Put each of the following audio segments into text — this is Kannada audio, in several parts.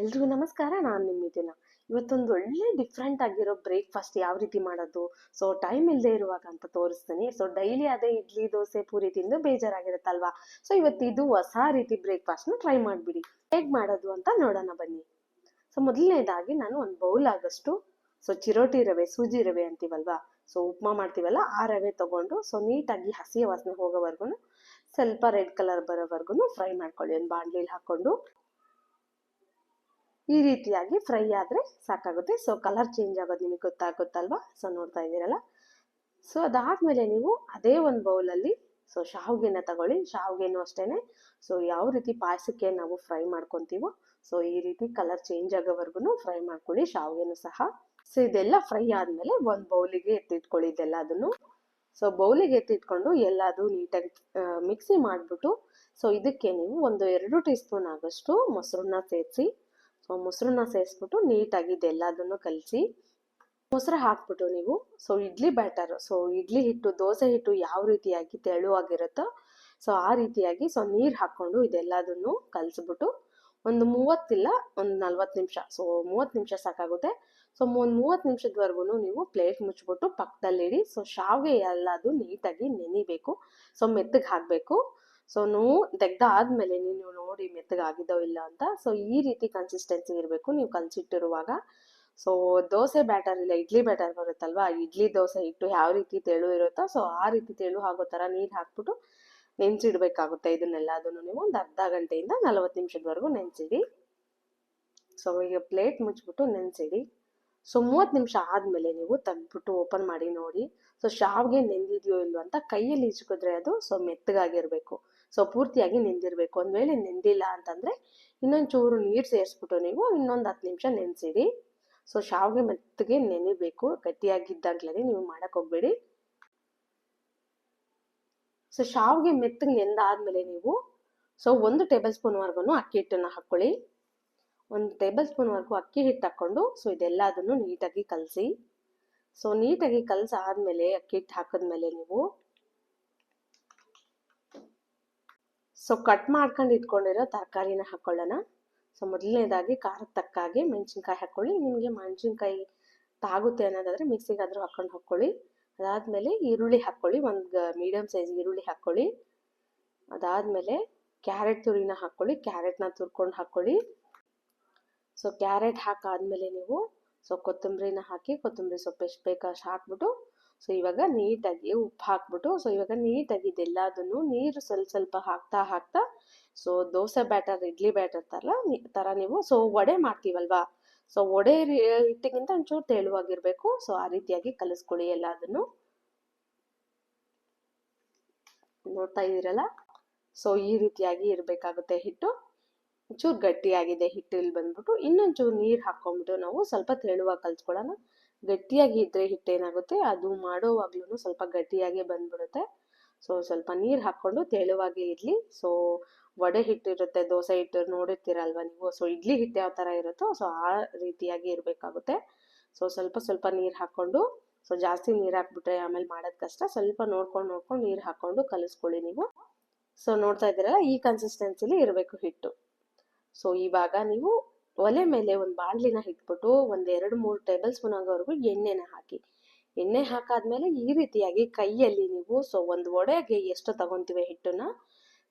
ಎಲ್ರಿಗೂ ನಮಸ್ಕಾರ, ನಾನು ನಿಮ್ಮ ಮಿಥುನ. ಇವತ್ತೊಂದು ಒಳ್ಳೆ ಡಿಫ್ರೆಂಟ್ ಆಗಿರೋ ಬ್ರೇಕ್ಫಾಸ್ಟ್ ಯಾವ ರೀತಿ ಮಾಡೋದು? ಸೊ ಟೈಮ್ ಇಲ್ಲದೆ ಇರುವಾಗ ಅಂತ ತೋರಿಸ್ತೀನಿ. ಸೊ ಡೈಲಿ ಅದೇ ಇಡ್ಲಿ, ದೋಸೆ, ಪೂರಿ ತಿಂದು ಬೇಜಾರಾಗಿರುತ್ತಲ್ವಾ? ಸೊ ಇವತ್ತು ಇದು ಹೊಸ ರೀತಿ ಬ್ರೇಕ್ಫಾಸ್ಟ್ನ ಟ್ರೈ ಮಾಡಿಬಿಡಿ. ಹೇಗೆ ಮಾಡೋದು ಅಂತ ನೋಡೋಣ ಬನ್ನಿ. ಸೊ ಮೊದಲನೇದಾಗಿ ನಾನು ಒಂದು ಬೌಲ್ ಆಗಷ್ಟು ಸೊ ಚಿರೋಟಿ ರವೆ, ಸೂಜಿ ರವೆ ಅಂತೀವಲ್ವಾ? ಸೊ ಉಪ್ಮಾ ಮಾಡ್ತೀವಲ್ಲ, ಆ ರವೆ ತಗೊಂಡು ಸೊ ನೀಟಾಗಿ ಹಸಿ ವಾಸನೆ ಹೋಗೋವರೆಗೂ ಸ್ವಲ್ಪ ರೆಡ್ ಕಲರ್ ಬರೋವರೆಗೂ ಫ್ರೈ ಮಾಡ್ಕೊಳ್ಳಿ. ಒಂದು ಬಾಣಲಿಲಿ ಹಾಕೊಂಡು ಈ ರೀತಿಯಾಗಿ ಫ್ರೈ ಆದರೆ ಸಾಕಾಗುತ್ತೆ. ಸೊ ಕಲರ್ ಚೇಂಜ್ ಆಗೋದು ನಿಮಗೆ ಗೊತ್ತಾಗುತ್ತಲ್ವಾ? ಸೊ ನೋಡ್ತಾ ಇದ್ದೀರಲ್ಲ? ಸೊ ಅದಾದಮೇಲೆ ನೀವು ಅದೇ ಒಂದು ಬೌಲಲ್ಲಿ ಸೊ ಶಾವಿಗೆನ ತಗೊಳ್ಳಿ. ಶಾವಿಗೆನೂ ಅಷ್ಟೇ ಸೊ ಯಾವ ರೀತಿ ಪಾಯಸಕ್ಕೆ ನಾವು ಫ್ರೈ ಮಾಡ್ಕೊತೀವೋ ಸೊ ಈ ರೀತಿ ಕಲರ್ ಚೇಂಜ್ ಆಗೋವರೆಗೂ ಫ್ರೈ ಮಾಡ್ಕೊಳ್ಳಿ, ಶಾವಿಗೆನೂ ಸಹ. ಸೊ ಇದೆಲ್ಲ ಫ್ರೈ ಆದಮೇಲೆ ಒಂದು ಬೌಲಿಗೆ ಎತ್ತಿಟ್ಕೊಳ್ಳಿ ಇದೆಲ್ಲ ಅದನ್ನು ಸೊ ಬೌಲಿಗೆ ಎತ್ತಿಟ್ಕೊಂಡು ಎಲ್ಲದು ನೀಟಾಗಿ ಮಿಕ್ಸಿ ಮಾಡಿಬಿಟ್ಟು ಸೊ ಇದಕ್ಕೆ ನೀವು ಒಂದು ಎರಡು ಟೀ ಸ್ಪೂನ್ ಆಗೋಷ್ಟು ಮೊಸರನ್ನ ಸೇರಿಸಿ ಸೊ ಮೊಸರನ್ನ ಸೇರಿಸ್ಬಿಟ್ಟು ನೀಟಾಗಿ ಇದೆಲ್ಲದನ್ನು ಕಲಸಿ ಮೊಸರು ಹಾಕ್ಬಿಟ್ಟು ನೀವು so idli batter so idli ಹಿಟ್ಟು, ದೋಸೆ ಹಿಟ್ಟು ಯಾವ ರೀತಿಯಾಗಿ ತೆಳುವಾಗಿರುತ್ತೋ ಸೊ ಆ ರೀತಿಯಾಗಿ ಸೊ ನೀರು ಹಾಕ್ಕೊಂಡು ಇದೆಲ್ಲದನ್ನು ಕಲಸಿಬಿಟ್ಟು ಒಂದು ಮೂವತ್ತಿಲ್ಲ, ಒಂದು ನಲ್ವತ್ತು ನಿಮಿಷ ಸೊ ಮೂವತ್ತು ನಿಮಿಷ ಸಾಕಾಗುತ್ತೆ. ಸೊ ಒಂದು ಮೂವತ್ತು ನಿಮಿಷದವರೆಗೂ ನೀವು ಪ್ಲೇಟ್ ಮುಚ್ಚಿಬಿಟ್ಟು ಪಕ್ಕದಲ್ಲಿಡಿ ಸೊ ಶಾವಿಗೆ ಎಲ್ಲದು ನೀಟಾಗಿ ನೆನಿಬೇಕು ಸೊ ಮೆತ್ತಗೆ ಹಾಕಬೇಕು. ಸೊ ನೀವು ತೆಗ್ದಾದ್ಮೇಲೆ ನೀವು ನೋಡಿ ಮೆತ್ತಗಾಗಿದ್ದೋ ಇಲ್ಲ ಅಂತ ಸೊ ಈ ರೀತಿ ಕನ್ಸಿಸ್ಟೆನ್ಸಿ ಇರಬೇಕು ನೀವು ಕಲಸಿಟ್ಟಿರುವಾಗ. ಸೊ ದೋಸೆ ಬ್ಯಾಟರ್ ಇಲ್ಲ, ಇಡ್ಲಿ ಬ್ಯಾಟರ್ ಬರುತ್ತಲ್ವಾ? ಇಡ್ಲಿ ದೋಸೆ ಹಿಟ್ಟು ಯಾವ ರೀತಿ ತೆಳು ಇರುತ್ತೋ ಸೊ ಆ ರೀತಿ ತೆಳು ಆಗೋ ಥರ ನೀರು ಹಾಕ್ಬಿಟ್ಟು ನೆನೆಸಿಡ್ಬೇಕಾಗುತ್ತೆ ಇದನ್ನೆಲ್ಲ. ಅದನ್ನು ನೀವು ಒಂದು ಅರ್ಧ ಗಂಟೆಯಿಂದ ನಲವತ್ತು ನಿಮಿಷದವರೆಗೂ ನೆನೆಸಿಡಿ. ಸೊ ಈಗ ಪ್ಲೇಟ್ ಮುಚ್ಚಿಬಿಟ್ಟು ನೆನೆಸಿಡಿ. ಸೊ ಮೂವತ್ತು ನಿಮಿಷ ಆದಮೇಲೆ ನೀವು ತಂದ್ಬಿಟ್ಟು ಓಪನ್ ಮಾಡಿ ನೋಡಿ. ಸೊ ಶಾವ್ಗೆ ನೆಂದಿದೆಯೋ ಇಲ್ವೋ ಅಂತ ಕೈಯಲ್ಲಿ ಇಚ್ಕಿದ್ರೆ ಅದು ಸೊ ಮೆತ್ತಗಾಗಿರಬೇಕು. ಸೊ ಪೂರ್ತಿಯಾಗಿ ನೆಂದಿರಬೇಕು. ಒಂದು ವೇಳೆ ನೆಂದಿಲ್ಲ ಅಂತಂದರೆ, ಇನ್ನೊಂದು ಚೂರು ನೀರು ಸೇರಿಸ್ಬಿಟ್ಟು ನೀವು ಇನ್ನೊಂದು ಹತ್ತು ನಿಮಿಷ ನೆನೆಸಿರಿ. ಸೊ ಶಾವಿಗೆ ಮೆತ್ತಗೆ ನೆನೆಬೇಕು. ಗಟ್ಟಿಯಾಗಿದ್ದಾಗಲೇ ನೀವು ಮಾಡಕ್ಕೆ ಹೋಗ್ಬೇಡಿ. ಸೊ ಶಾವಿಗೆ ಮೆತ್ತಗೆ ನೆಂದಾದ್ಮೇಲೆ ನೀವು ಸೊ ಒಂದು ಟೇಬಲ್ ಸ್ಪೂನ್ವರೆಗೂ ಅಕ್ಕಿ ಹಿಟ್ಟನ್ನು ಹಾಕ್ಕೊಳ್ಳಿ ಒಂದು ಟೇಬಲ್ ಸ್ಪೂನ್ವರೆಗೂ ಅಕ್ಕಿ ಹಿಟ್ಟು ಹಾಕ್ಕೊಂಡು ಸೊ ಇದೆಲ್ಲದನ್ನು ನೀಟಾಗಿ ಕಲಸಿ. ಸೊ ನೀಟಾಗಿ ಕಲಸಾದ್ಮೇಲೆ, ಅಕ್ಕಿ ಹಿಟ್ಟು ಹಾಕಿದ್ಮೇಲೆ ನೀವು ಸೊ ಕಟ್ ಮಾಡ್ಕೊಂಡು ಇಟ್ಕೊಂಡಿರೋ ತರಕಾರಿನ ಹಾಕ್ಕೊಳ್ಳೋಣ ಸೊ ಮೊದಲನೇದಾಗಿ ಖಾರಕ್ಕೆ ತಕ್ಕಾಗಿ ಮೆಣಸಿನ್ಕಾಯಿ ಹಾಕ್ಕೊಳ್ಳಿ ನಿಮಗೆ ಮೆಣಸಿನ್ಕಾಯಿ ತಾಗುತ್ತೆ ಅನ್ನೋದಾದರೆ ಮಿಕ್ಸಿಗಾದರೂ ಹಾಕ್ಕೊಂಡು ಹಾಕ್ಕೊಳ್ಳಿ ಅದಾದಮೇಲೆ ಈರುಳ್ಳಿ ಹಾಕ್ಕೊಳ್ಳಿ ಒಂದು ಮೀಡಿಯಮ್ ಸೈಜ್ ಈರುಳ್ಳಿ ಹಾಕ್ಕೊಳ್ಳಿ ಅದಾದಮೇಲೆ ಕ್ಯಾರೆಟ್ ತುರಿನ ಹಾಕ್ಕೊಳ್ಳಿ ಕ್ಯಾರೆಟ್ನ ತುರ್ಕೊಂಡು ಹಾಕ್ಕೊಳ್ಳಿ ಸೊ ಕ್ಯಾರೆಟ್ ಹಾಕಾದ್ಮೇಲೆ ನೀವು ಸೊ ಕೊತ್ತಂಬರಿನ ಹಾಕಿ, ಕೊತ್ತಂಬರಿ ಸೊಪ್ಪು ಎಷ್ಟು ಬೇಕು ಅಷ್ಟು ಹಾಕ್ಬಿಟ್ಟು ಸೊ ಇವಾಗ ನೀಟಾಗಿ ಉಪ್ಪು ಹಾಕ್ಬಿಟ್ಟು ಸೊ ಇವಾಗ ನೀಟಾಗಿ ಇದೆಲ್ಲದನ್ನು ನೀರು ಸ್ವಲ್ಪ ಸ್ವಲ್ಪ ಹಾಕ್ತಾ ಹಾಕ್ತಾ so dosa batter, idli batter ಥರ ಥರ ನೀವು ಸೊ ವಡೆ ಮಾಡ್ತೀವಲ್ವಾ? ಸೊ ವಡೆ ಹಿಟ್ಟಿಗಿಂತ ಒಂಚೂರು ತೆಳುವಾಗಿರಬೇಕು ಸೊ ಆ ರೀತಿಯಾಗಿ ಕಲಿಸ್ಕೊಳ್ಳಿ ಎಲ್ಲದನ್ನು. ನೋಡ್ತಾ ಇದ್ದೀರಲ್ಲ? ಸೊ ಈ ರೀತಿಯಾಗಿ ಇರಬೇಕಾಗುತ್ತೆ ಹಿಟ್ಟು. ಒಂಚೂರು ಗಟ್ಟಿಯಾಗಿದೆ ಹಿಟ್ಟಲ್ಲಿ ಬಂದ್ಬಿಟ್ಟು, ಇನ್ನೊಂಚೂರು ನೀರು ಹಾಕ್ಕೊಂಬಿಟ್ಟು ನಾವು ಸ್ವಲ್ಪ ತೆಳುವಾಗಿ ಕಲ್ಸ್ಕೊಳ್ಳೋಣ. ಗಟ್ಟಿಯಾಗಿ ಇದ್ದರೆ ಹಿಟ್ಟು ಏನಾಗುತ್ತೆ? ಅದು ಮಾಡೋವಾಗ್ಲೂ ಸ್ವಲ್ಪ ಗಟ್ಟಿಯಾಗೇ ಬಂದ್ಬಿಡುತ್ತೆ. ಸೊ ಸ್ವಲ್ಪ ನೀರು ಹಾಕ್ಕೊಂಡು ತೆಳುವಾಗಿ ಇರಲಿ. ಸೊ ವಡೆ ಹಿಟ್ಟು ಇರುತ್ತೆ, ದೋಸೆ ಹಿಟ್ಟು ನೋಡಿರ್ತೀರಲ್ವ ನೀವು? ಸೊ ಇಡ್ಲಿ ಹಿಟ್ಟು ಯಾವ ಥರ ಇರುತ್ತೋ ಸೊ ಆ ರೀತಿಯಾಗಿ ಇರಬೇಕಾಗುತ್ತೆ. ಸೊ ಸ್ವಲ್ಪ ಸ್ವಲ್ಪ ನೀರು ಹಾಕ್ಕೊಂಡು ಸೊ ಜಾಸ್ತಿ ನೀರು ಹಾಕ್ಬಿಟ್ರೆ ಆಮೇಲೆ ಮಾಡೋದು ಕಷ್ಟ. ಸ್ವಲ್ಪ ನೋಡ್ಕೊಂಡು ನೋಡ್ಕೊಂಡು ನೀರು ಹಾಕ್ಕೊಂಡು ಕಲಿಸ್ಕೊಳ್ಳಿ ನೀವು. ಸೊ ನೋಡ್ತಾ ಇದ್ದೀರಲ್ಲ, ಈ ಕನ್ಸಿಸ್ಟೆನ್ಸಿಲಿ ಇರಬೇಕು ಹಿಟ್ಟು. ಸೊ ಇವಾಗ ನೀವು ಒಲೆ ಮೇಲೆ ಒಂದು ಬಾಣಲಿನ ಇಟ್ಬಿಟ್ಟು ಒಂದು ಎರಡು ಮೂರು ಟೇಬಲ್ ಸ್ಪೂನ್ ಆಗೋವರೆಗೂ ಎಣ್ಣೆನ ಹಾಕಿ. ಎಣ್ಣೆ ಹಾಕಾದ್ಮೇಲೆ ಈ ರೀತಿಯಾಗಿ ಕೈಯಲ್ಲಿ ನೀವು ಸೊ ಒಂದು ಒಡೆಗೆ ಎಷ್ಟು ತಗೊಂತೀವಿ ಹಿಟ್ಟನ್ನ?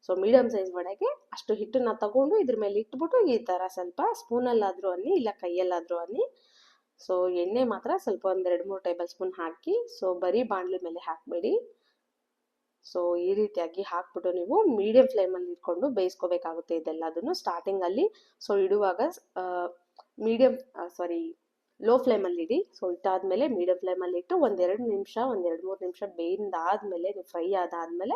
ಸೊ ಮೀಡಿಯಮ್ ಸೈಜ್ ಒಡೆಗೆ ಅಷ್ಟು ಹಿಟ್ಟನ್ನ ತಗೊಂಡು ಇದ್ರ ಮೇಲೆ ಇಟ್ಬಿಟ್ಟು ಈ ಥರ ಸ್ವಲ್ಪ ಸ್ಪೂನಲ್ಲಾದರೂ ಅನ್ನಿ, ಇಲ್ಲ ಕೈಯಲ್ಲಾದರೂ ಅನ್ನಿ. ಸೊ ಎಣ್ಣೆ ಮಾತ್ರ ಸ್ವಲ್ಪ ಒಂದೆರಡು ಮೂರು ಟೇಬಲ್ ಸ್ಪೂನ್ ಹಾಕಿ, ಸೊ ಬರೀ ಬಾಣಲಿ ಮೇಲೆ ಹಾಕಬೇಡಿ. ಸೊ ಈ ರೀತಿಯಾಗಿ ಹಾಕ್ಬಿಟ್ಟು ನೀವು ಮೀಡಿಯಂ ಫ್ಲೇಮಲ್ಲಿ ಇಟ್ಕೊಂಡು ಬೇಯಿಸ್ಕೋಬೇಕಾಗುತ್ತೆ ಇದೆಲ್ಲದನ್ನು. ಸ್ಟಾರ್ಟಿಂಗಲ್ಲಿ ಸೊ ಇಡುವಾಗ ಮೀಡಿಯಂ ಸಾರಿ ಲೋ ಫ್ಲೇಮಲ್ಲಿ ಇಡಿ. ಸೊ ಇಟ್ಟಾದ್ಮೇಲೆ ಮೀಡಿಯಂ ಫ್ಲೇಮಲ್ಲಿ ಇಟ್ಟು ಒಂದೆರಡು ನಿಮಿಷ, ಒಂದೆರಡು ಮೂರು ನಿಮಿಷ ಬೇಯಿಂದಾದ್ಮೇಲೆ, ನೀವು ಫ್ರೈ ಆದಾದಮೇಲೆ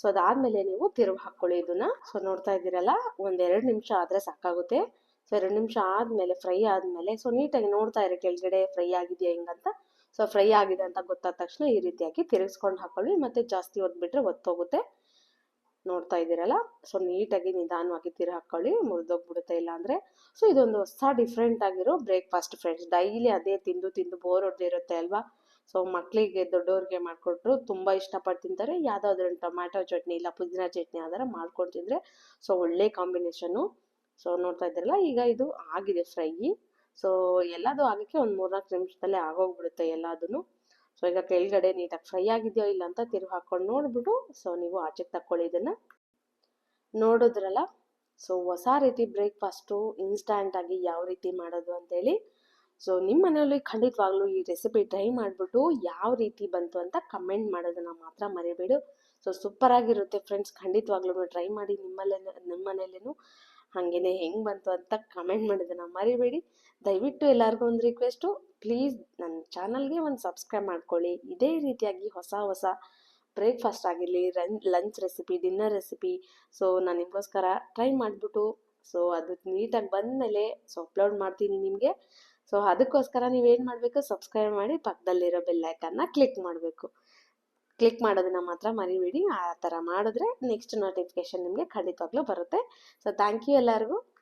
ಸೊ ಅದಾದ್ಮೇಲೆ ನೀವು ತಿರುವು ಹಾಕ್ಕೊಳ್ಳಿ ಇದನ್ನ. ಸೊ ನೋಡ್ತಾ ಇದ್ದೀರಲ್ಲ, ಒಂದೆರಡು ನಿಮಿಷ ಆದರೆ ಸಾಕಾಗುತ್ತೆ. ಸೊ ಎರಡು ನಿಮಿಷ ಆದಮೇಲೆ ಫ್ರೈ ಆದಮೇಲೆ ಸೊ ನೀಟಾಗಿ ನೋಡ್ತಾ ಇರಿ, ಕೆಳಗಡೆ ಫ್ರೈ ಆಗಿದೆಯಾ ಹಿಂಗಂತ. ಸೊ ಫ್ರೈ ಆಗಿದೆ ಅಂತ ಗೊತ್ತಾದ ತಕ್ಷಣ ಈ ರೀತಿಯಾಗಿ ತಿರುಗಿಸ್ಕೊಂಡು ಹಾಕೊಳ್ಳಿ. ಮತ್ತೆ ಜಾಸ್ತಿ ಒದ್ಬಿಟ್ರೆ ಒತ್ತೋಗುತ್ತೆ. ನೋಡ್ತಾ ಇದ್ದೀರಲ್ಲ? ಸೊ ನೀಟಾಗಿ ನಿಧಾನವಾಗಿ ತಿರು ಹಾಕ್ಕೊಳ್ಳಿ ಮುರಿದೋಗ್ಬಿಡುತ್ತೆ ಇಲ್ಲಾಂದರೆ ಸೊ ಇದೊಂದು ಹೊಸ ಡಿಫ್ರೆಂಟ್ ಆಗಿರೋ ಬ್ರೇಕ್ಫಾಸ್ಟ್ ಫ್ರೆಂಡ್ಸ್ ಡೈಲಿ ಅದೇ ತಿಂದು ತಿಂದು ಬೋರ್ ಹೊಡೆದಿರುತ್ತೆ ಅಲ್ವಾ? ಸೊ ಮಕ್ಕಳಿಗೆ ದೊಡ್ಡವ್ರಿಗೆ ಮಾಡಿಕೊಟ್ರು ತುಂಬ ಇಷ್ಟಪಟ್ಟು ತಿಂತಾರೆ. ಯಾವುದಾದ್ರೂ ಟೊಮ್ಯಾಟೊ ಚಟ್ನಿ ಇಲ್ಲ ಪುದೀನ ಚಟ್ನಿ ಯಾವ್ದಾರ ಮಾಡ್ಕೊಂಡು ತಿಂದರೆ. ಸೊ ಒಳ್ಳೆ ಕಾಂಬಿನೇಷನು ಸೊ ನೋಡ್ತಾ ಇದ್ದೀರಲ್ಲ? ಈಗ ಇದು ಆಗಿದೆ ಫ್ರೈ ಸೊ ಎಲ್ಲದು ಆಗಕ್ಕೆ ಒಂದು ಮೂರ್ನಾಲ್ಕು ನಿಮಿಷದಲ್ಲೇ ಆಗೋಗ್ಬಿಡುತ್ತೆ ಎಲ್ಲದೂ ಸೊ ಈಗ ಕೆಳಗಡೆ ನೀಟಾಗಿ ಫ್ರೈ ಆಗಿದೆಯೋ ಇಲ್ಲ ಅಂತ ತಿರುಗಿ ಹಾಕೊಂಡು ನೋಡ್ಬಿಟ್ಟು ಸೊ ನೀವು ಆಚೆಗೆ ತಕ್ಕೊಳ್ಳಿ ಇದನ್ನು. ನೋಡಿದ್ರಲ್ಲ? ಸೊ ಹೊಸ ರೀತಿ ಬ್ರೇಕ್ಫಾಸ್ಟು ಇನ್ಸ್ಟಂಟ್ ಆಗಿ ಯಾವ ರೀತಿ ಮಾಡೋದು ಅಂತೇಳಿ. ಸೊ ನಿಮ್ಮ ಮನೆಯಲ್ಲಿ ಖಂಡಿತವಾಗ್ಲೂ ಈ ರೆಸಿಪಿ ಟ್ರೈ ಮಾಡಿಬಿಟ್ಟು ಯಾವ ರೀತಿ ಬಂತು ಅಂತ ಕಮೆಂಟ್ ಮಾಡೋದನ್ನ ಮಾತ್ರ ಮರಿಬೇಡಿ. ಸೊ ಸೂಪರ್ ಆಗಿರುತ್ತೆ ಫ್ರೆಂಡ್ಸ್ ಖಂಡಿತವಾಗ್ಲೂ ಟ್ರೈ ಮಾಡಿ ನಿಮ್ಮಲ್ಲೇ ನಿಮ್ಮ ಮನೇಲೇನು ಹಾಗೇನೆ ಹೆಂಗೆ ಬಂತು ಅಂತ ಕಮೆಂಟ್ ಮಾಡೋದನ್ನ ಮರಿಬೇಡಿ. ದಯವಿಟ್ಟು ಎಲ್ಲರಿಗೂ ಒಂದು ರಿಕ್ವೆಸ್ಟು ಪ್ಲೀಸ್ ನನ್ನ ಚಾನಲ್ಗೆ ಒಂದು ಸಬ್ಸ್ಕ್ರೈಬ್ ಮಾಡ್ಕೊಳ್ಳಿ. ಇದೇ ರೀತಿಯಾಗಿ ಹೊಸ ಹೊಸ ಬ್ರೇಕ್ಫಾಸ್ಟ್ ಆಗಿರಲಿ run lunch recipe dinner recipe so ನಾನು ನಿಮಗೋಸ್ಕರ ಟ್ರೈ ಮಾಡಿಬಿಟ್ಟು ಸೊ ಅದು ನೀಟಾಗಿ ಬಂದಮೇಲೆ ಸೊ ಅಪ್ಲೋಡ್ ಮಾಡ್ತೀನಿ ನಿಮಗೆ. ಸೊ ಅದಕ್ಕೋಸ್ಕರ ನೀವೇನು ಮಾಡಬೇಕು ಸಬ್ಸ್ಕ್ರೈಬ್ ಮಾಡಿ ಪಕ್ಕದಲ್ಲಿರೋ ಬೆಲ್ಲೈಕನ್ನ ಕ್ಲಿಕ್ ಮಾಡಬೇಕು. ಕ್ಲಿಕ್ ಮಾಡೋದನ್ನ ಮಾತ್ರ ಮರಿಬೇಡಿ. ಆ ಥರ ಮಾಡಿದ್ರೆ ನೆಕ್ಸ್ಟ್ ನೋಟಿಫಿಕೇಶನ್ ನಿಮಗೆ ಖಂಡಿತವಾಗ್ಲೂ ಬರುತ್ತೆ. ಸೊ ಥ್ಯಾಂಕ್ ಯು ಎಲ್ಲರಿಗೂ.